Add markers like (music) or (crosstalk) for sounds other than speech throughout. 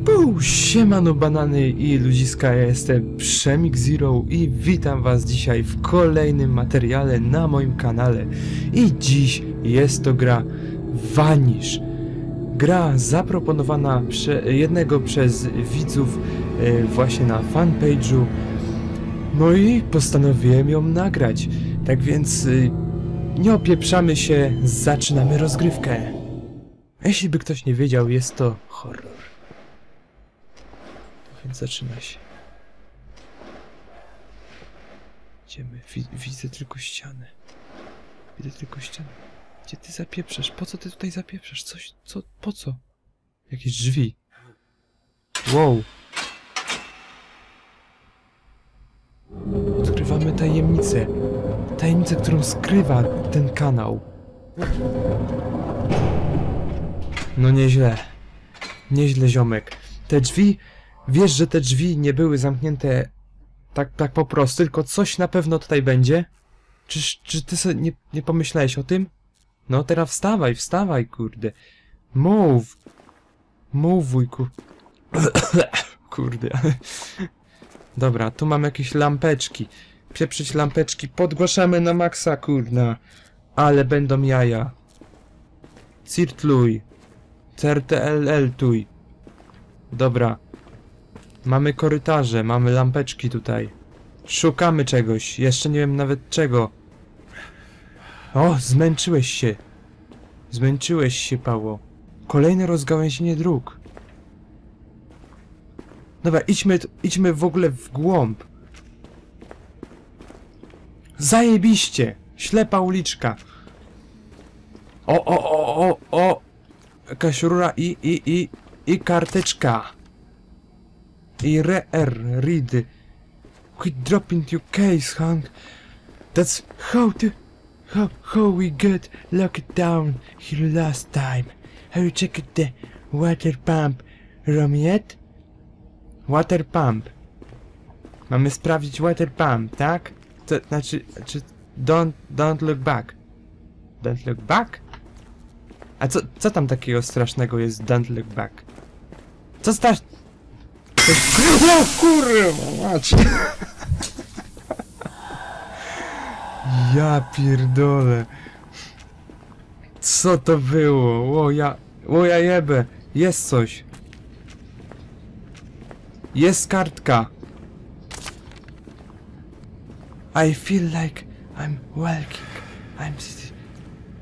Buu, siemano banany i ludziska, ja jestem Przemik Zero i witam was dzisiaj w kolejnym materiale na moim kanale. I dziś jest to gra Vanish. Gra zaproponowana prze, jednego przez widzów e, właśnie na fanpage'u. No i postanowiłem ją nagrać. Tak więc e, nie opieprzamy się, zaczynamy rozgrywkę. Jeśli by ktoś nie wiedział, jest to horror. Więc zaczyna się. Idziemy. Wi widzę tylko ścianę. Widzę tylko ścianę. Gdzie ty zapieprzasz? Po co ty tutaj zapieprzasz? Coś, co, po co? Jakieś drzwi. Wow. Odkrywamy tajemnicę. Tajemnicę, którą skrywa ten kanał. No nieźle. Nieźle, ziomek. Te drzwi Wiesz, że te drzwi nie były zamknięte tak, tak po prostu, tylko coś na pewno tutaj będzie? Czy, czy ty sobie nie, nie pomyślałeś o tym? No teraz wstawaj, wstawaj, kurde. Move. Move, wujku. kurde. (coughs) Dobra, tu mam jakieś lampeczki. Pieprzyć lampeczki. Podgłaszamy na maksa, kurna. Ale będą jaja. Cirtluj. CRTLL tuj. Dobra. Mamy korytarze, mamy lampeczki tutaj. Szukamy czegoś, jeszcze nie wiem nawet czego. O, zmęczyłeś się. Zmęczyłeś się, Pało. Kolejne rozgałęzienie dróg. Dobra, idźmy, idźmy w ogóle w głąb. Zajebiście! Ślepa uliczka. O, o, o, o, o! Jakaś rura i, i, i, i karteczka. I re er, read. Quit dropping your case, Hank. That's how to... How, how we get locked down here last time. Have you checked the water pump room yet? Water pump. Mamy sprawdzić water pump, tak? To znaczy, znaczy don't, don't look back. Don't look back? A co, co tam takiego strasznego jest don't look back? Co strasz... O kurwa mać! Ja pierdolę. Co to było? O ja... O ja jebę. Jest coś. Jest kartka. I feel like I'm walking. I'm...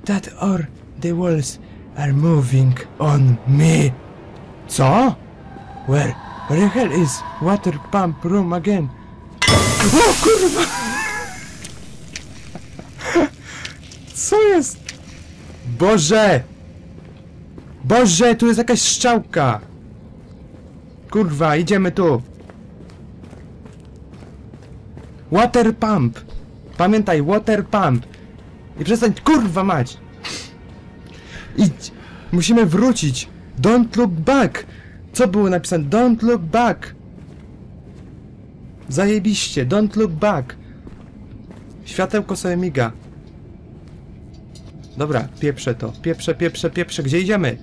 That or the walls are moving on me. Co? Where? Where the hell is water pump room again? O kurwa! Co jest? Boże! Boże, tu jest jakaś strzałka! Kurwa, idziemy tu! Water pump! Pamiętaj, water pump! I przestań, kurwa mać! Idź! Musimy wrócić! Don't look back! Co było napisane? Don't look back! Zajebiście, don't look back! Światełko sobie miga. Dobra, pieprzę to. Pieprzę, pieprzę, pieprzę. Gdzie idziemy?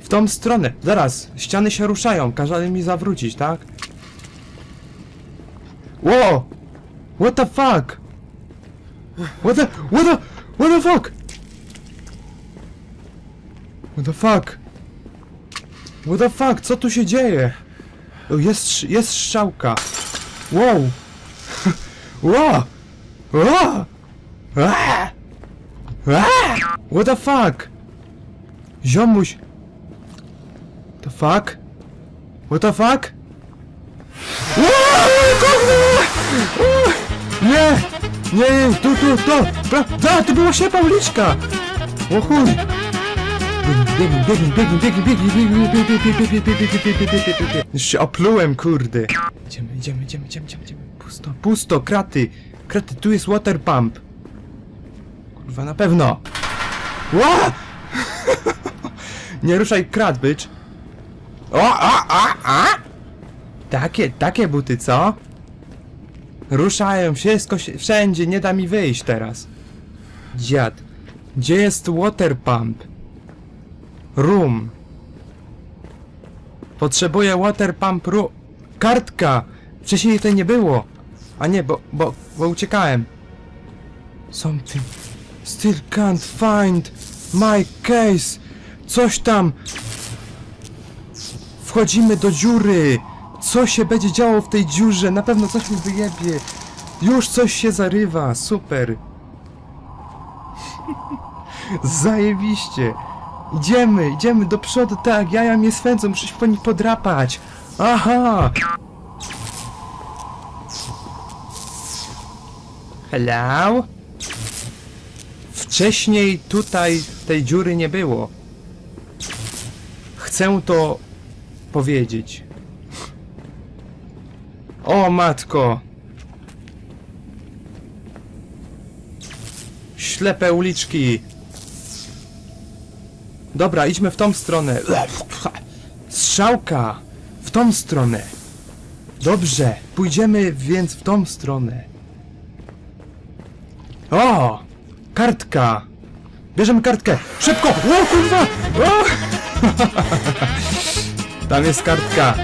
W tą stronę. Zaraz, ściany się ruszają. Kazali mi zawrócić, tak? Whoa! What the fuck? What the... What the... What the fuck? What the fuck? What the fuck? Co tu się dzieje? Jest, jest strzałka. Wow! (laughs) wow! Wow! What the fuck? Ziomuś! The fuck? What the fuck? Nie! Nie, nie, tu, tu, to! To była ślepa uliczka! O chuj! Biegnij, biegnij, biegnij, biegnij, biegnij, biegnij, biegnij, biegnij, Już się oplułem, kurde. Idziemy, idziemy, idziemy, idziemy, idziemy. Pusto, pusto, kraty. Kraty, tu jest water pump. Kurwa, na pewno. Ła! (laughs) Nie ruszaj krat, bycz. O, a, a, a! Takie, takie buty, co? Ruszają, wszystko się, wszędzie, nie da mi wyjść teraz. Dziad. Gdzie jest water pump? Room. Potrzebuję water pump ru... Kartka! Wcześniej tej nie było. A nie, bo, bo, bo uciekałem. Something still can't find my case. Coś tam. Wchodzimy do dziury. Co się będzie działo w tej dziurze? Na pewno coś mi wyjebie. Już coś się zarywa. Super. (laughs) Zajebiście. Idziemy, idziemy do przodu, tak, jaja mnie swędzą, muszę się po nich podrapać. Aha! Hello? Wcześniej tutaj tej dziury nie było. Chcę to powiedzieć. O matko! Ślepe uliczki. Dobra, idźmy w tą stronę. Strzałka! W tą stronę. Dobrze, pójdziemy więc w tą stronę. O! Kartka! Bierzemy kartkę! Szybko! O kurwa! O! (laughs) Tam jest kartka.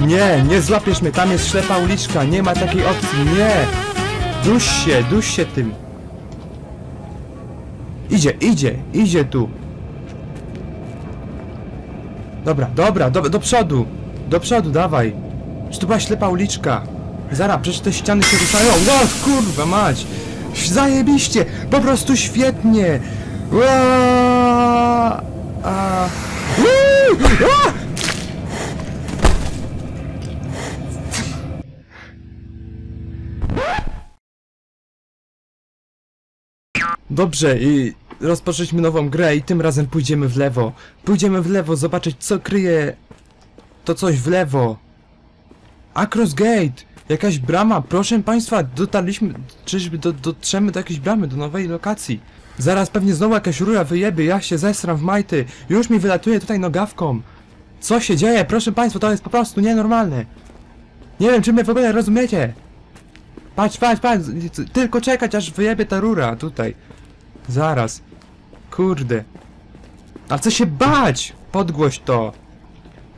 Nie, nie złapiesz mnie, tam jest ślepa uliczka, nie ma takiej opcji, nie! Duś się, duś się tym. Idzie, idzie, idzie tu. Dobra, dobra, do, do przodu. Do przodu, dawaj. Czy to była ślepa uliczka? Zara, przecież te ściany się ruszają. O, kurwa mać. Zajebiście, po prostu świetnie. A! Dobrze, i rozpoczęliśmy nową grę i tym razem pójdziemy w lewo. Pójdziemy w lewo, zobaczyć co kryje to coś w lewo. Across Gate! Jakaś brama, proszę państwa, dotarliśmy, czyżby do, dotrzemy do jakiejś bramy, do nowej lokacji. Zaraz pewnie znowu jakaś rura wyjebie, ja się zesram w majty, już mi wylatuje tutaj nogawką. Co się dzieje? Proszę państwa, to jest po prostu nienormalne. Nie wiem, czy mnie w ogóle rozumiecie. Patrz, patrz, patrz, tylko czekać aż wyjebie ta rura tutaj. Zaraz. Kurde. A co się bać? Podgłoś to.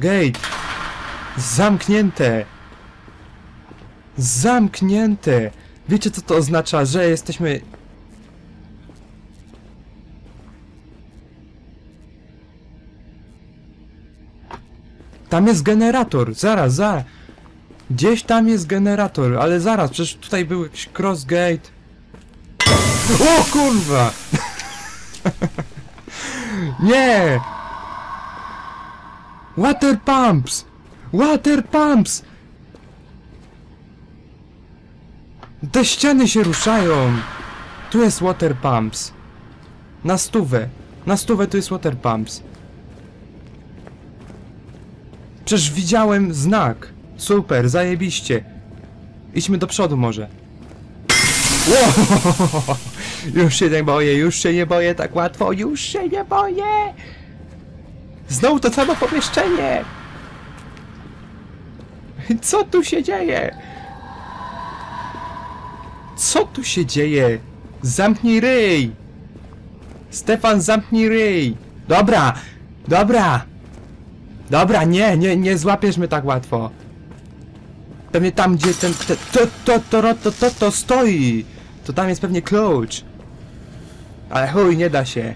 Gate. Zamknięte. Zamknięte. Wiecie co to oznacza? Że jesteśmy... Tam jest generator. Zaraz, zaraz. Gdzieś tam jest generator, ale zaraz, przecież tutaj był jakiś crossgate. O kurwa! (laughs) (laughs) Nie! Water pumps! Water pumps! Te ściany się ruszają! Tu jest water pumps. Na stówę. Na stówę tu jest water pumps. Przecież widziałem znak. Super, zajebiście. Idźmy do przodu może. Wow! (laughs) Już się nie boję, już się nie boję tak łatwo, już się nie boję! Znowu to samo pomieszczenie! Co tu się dzieje? Co tu się dzieje? Zamknij ryj! Stefan, zamknij ryj! Dobra, dobra! Dobra, nie, nie, nie złapiesz mnie tak łatwo. Pewnie tam, gdzie ten, te, to, to, to, to, to, to stoi. To tam jest pewnie klucz. Ale chuj, nie da się.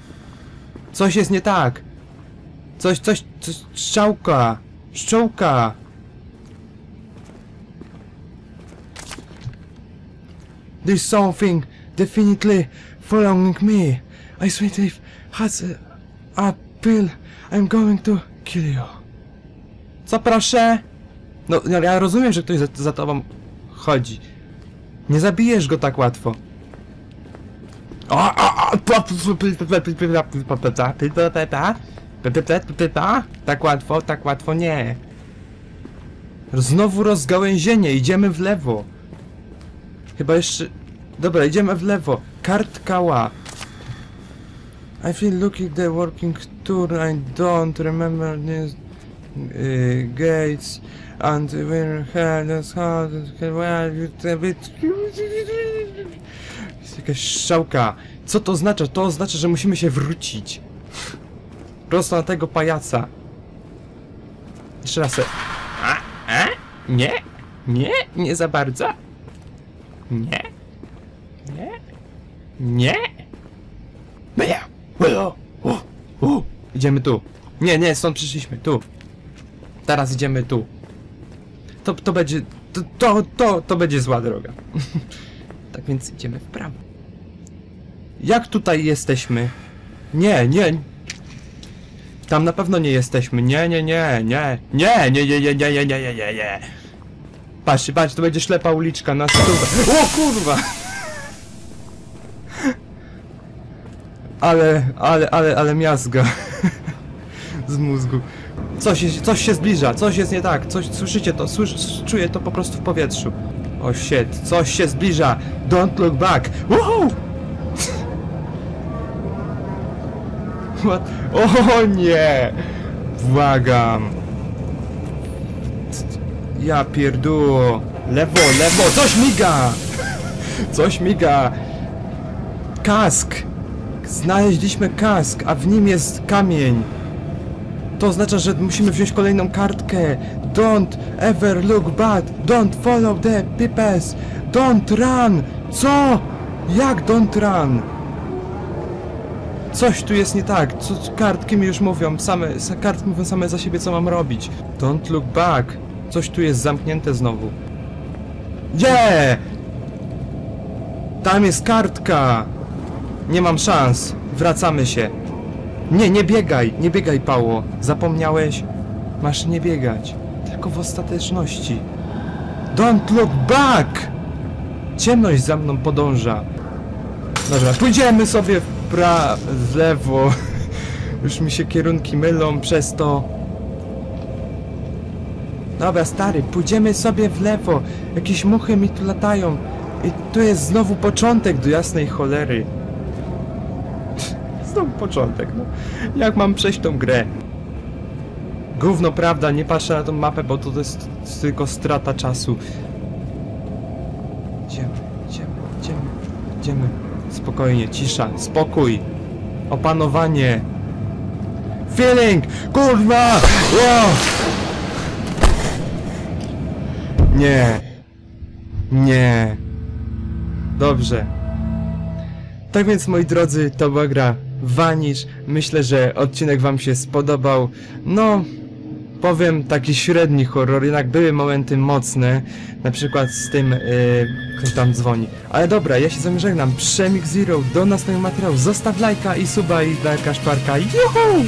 Coś jest nie tak. Coś, coś, coś, strzałka. Szczołka. There's something definitely following me. I swear if has a, a pill, I'm going to kill you. Co proszę? No, ja rozumiem, że ktoś za, za tobą chodzi. Nie zabijesz go tak łatwo. O, o, Tak łatwo, tak łatwo nie. Znowu rozgałęzienie, idziemy w lewo. Chyba jeszcze... Dobra, idziemy w lewo. Kartka ła. I feel lucky the working tour, I don't remember this uh, gates and we're held as hard as well Jest jakaś strzałka. Co to oznacza? To oznacza, że musimy się wrócić. Prosto na tego pajaca. Jeszcze raz. A? A? Nie? Nie? Nie za bardzo? Nie? Nie? Nie? Nie! O, o, o. Idziemy tu. Nie, nie, stąd przyszliśmy. Tu. Teraz idziemy tu. To, to będzie... To, to, to, to będzie zła droga. (laughs) tak więc idziemy w prawo. Jak tutaj jesteśmy? Nie, nie. Tam na pewno nie jesteśmy. Nie, nie, nie, nie. Nie, nie, nie, nie, nie, nie, nie, nie, nie, nie. Patrzcie, patrz, to będzie ślepa uliczka na stówę. O kurwa! Ale, ale, ale, ale miazga. Z mózgu. Coś, jest, coś się zbliża, coś jest nie tak, coś, słyszycie to, słysz, czuję to po prostu w powietrzu. O shit, coś się zbliża. Don't look back. Woohoo! What? O nie! Błagam. Ja pierdół. Lewo, lewo, coś miga! Coś miga! Kask! Znaleźliśmy kask, a w nim jest kamień. To oznacza, że musimy wziąć kolejną kartkę. Don't ever look back. Don't follow the pipes. Don't run. Co? Jak don't run? Coś tu jest nie tak. Co, kartki mi już mówią. Same, sa- kartki mówią same za siebie, co mam robić. Don't look back. Coś tu jest zamknięte znowu. Nie! Tam jest kartka! Nie mam szans. Wracamy się. Nie, nie biegaj, nie biegaj, Pało. Zapomniałeś? Masz nie biegać. Tylko w ostateczności. Don't look back! Ciemność za mną podąża. Dobra, pójdziemy sobie w pra... lewo. Już mi się kierunki mylą przez to. Dobra, stary, pójdziemy sobie w lewo. Jakieś muchy mi tu latają. I tu jest znowu początek do jasnej cholery. (laughs) Znowu początek, no. Jak mam przejść tą grę? Gówno, prawda, nie patrzę na tą mapę, bo to jest tylko strata czasu. Idziemy, idziemy, idziemy, idziemy. Spokojnie, cisza, spokój. Opanowanie. Feeling! Kurwa! Nie. Nie. Dobrze. Tak więc, moi drodzy, to była gra Vanish. Myślę, że odcinek wam się spodobał. No, powiem taki średni horror, jednak były momenty mocne. Na przykład z tym, yy, ktoś tam dzwoni. Ale dobra, ja się z wami żegnam. Przemik Zero, do następnego materiału. Zostaw lajka i suba i dla Kaszparka. Juhu!